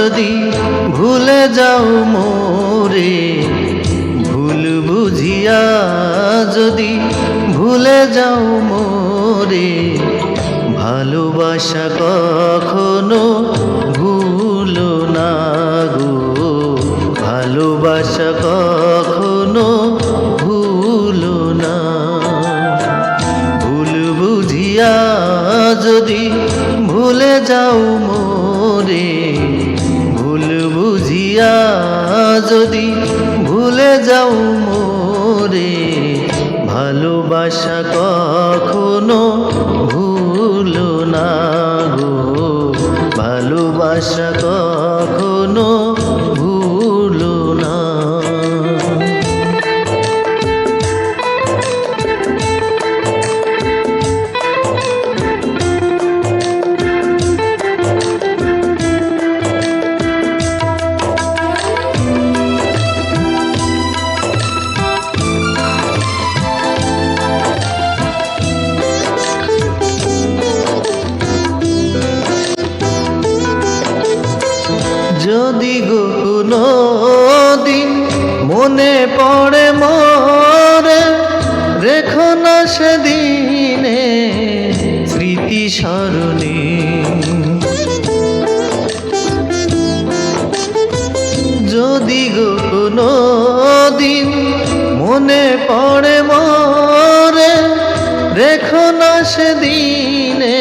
যদি ভুলে যাও মোরে ভুল বুঝিয়া যদি ভুলে যাও মোরে ভালোবাসা কখনো যদি ভুলে যাও মোরে ভালোবাসা কখনো ভুলো না গো। ভালোবাসা কখনো যদি গো দিন মনে পড়ে মরে, রেখো না সেদিনে স্মৃতি স্মরণে। যদি গো দিন মনে পড়ে মরে, রেখো না সেদিনে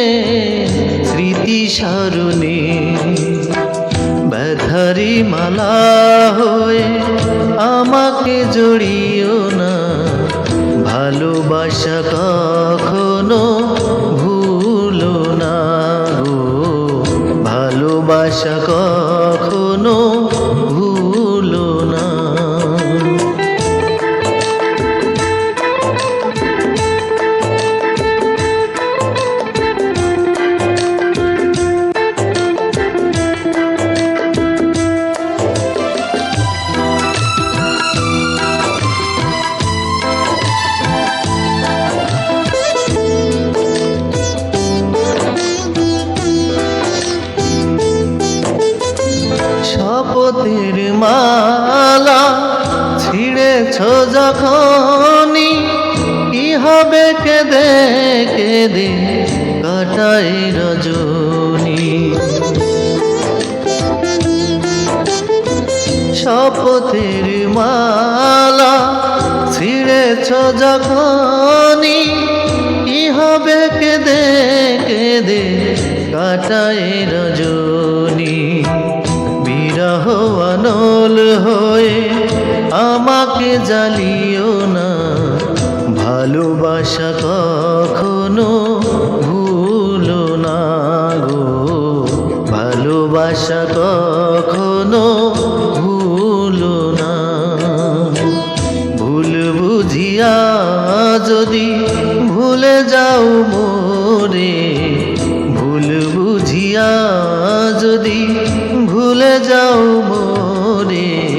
স্মৃতি স্মরণে। ব্যথারি মালা হয়ে আমাকে জড়িও না। ভালোবাসা কখনো ভুলো না ভালোবাসা কখনো ছিঁড়েছ যখনই, কি হবে কেঁদে কেঁদে কাটাই রজনী। শপথের মালা ছিঁড়েছ যখনই, কি হবে কেঁদে কেঁদে কাটাই রজনী। বিরহ হয়ে আমাকে জ্বালিও না। ভালোবাসা কখনো ভুলো না গো। ভালোবাসা কখনো ভুলো না। ভুল বুঝিয়া যদি ভুলে যাও মোরে, ভুল বুঝিয়া যদি ভুলে যাও মোরে।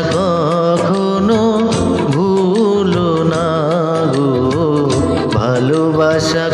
আশা